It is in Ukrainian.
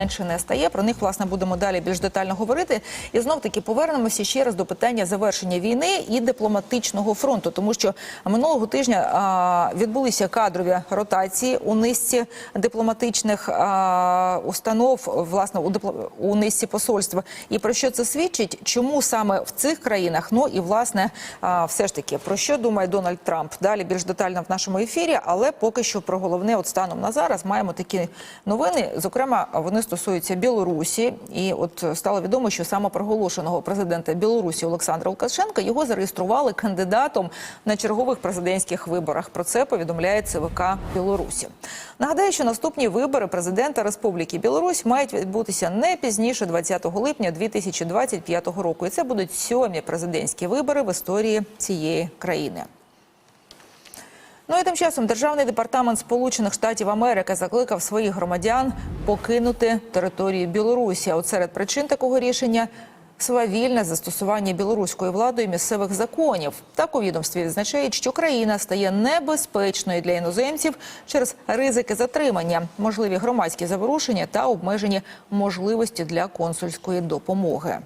менше не стає. Про них власне будемо далі більш детально говорити. І знов таки повернемося ще раз до питання завершення війни і дипломатичного фронту, тому що минулого тижня а, відбулися кадрові ротації у низці дипломатичних а, установ, власне у дипло- у низці посольства. І про що це свідчить? Чому саме в цих країнах? Ну і власне а, все ж таки про що думає Дональд Трамп? Далі більш детально в нашому ефірі, але поки що про головне от станом на зараз маємо такі новини. Зокрема, вони стосуються Білорусі, і от стало відомо, що самопроголошеного президента Білорусі Олександра Лукашенка його зареєстрували кандидатом на чергових президентських виборах. Про це повідомляє ЦВК Білорусі. Нагадаю, що наступні вибори президента Республіки Білорусь мають відбутися не пізніше 20 липня 2025 року. І це будуть сьомі президентські вибори в історії цієї країни. Ну і тим часом державний департамент Сполучених Штатів Америки закликав своїх громадян покинути територію Білорусі. От серед причин такого рішення свавільне застосування білоруською владою місцевих законів. Так у відомстві відзначають, що країна стає небезпечною для іноземців через ризики затримання, можливі громадські заворушення та обмежені можливості для консульської допомоги.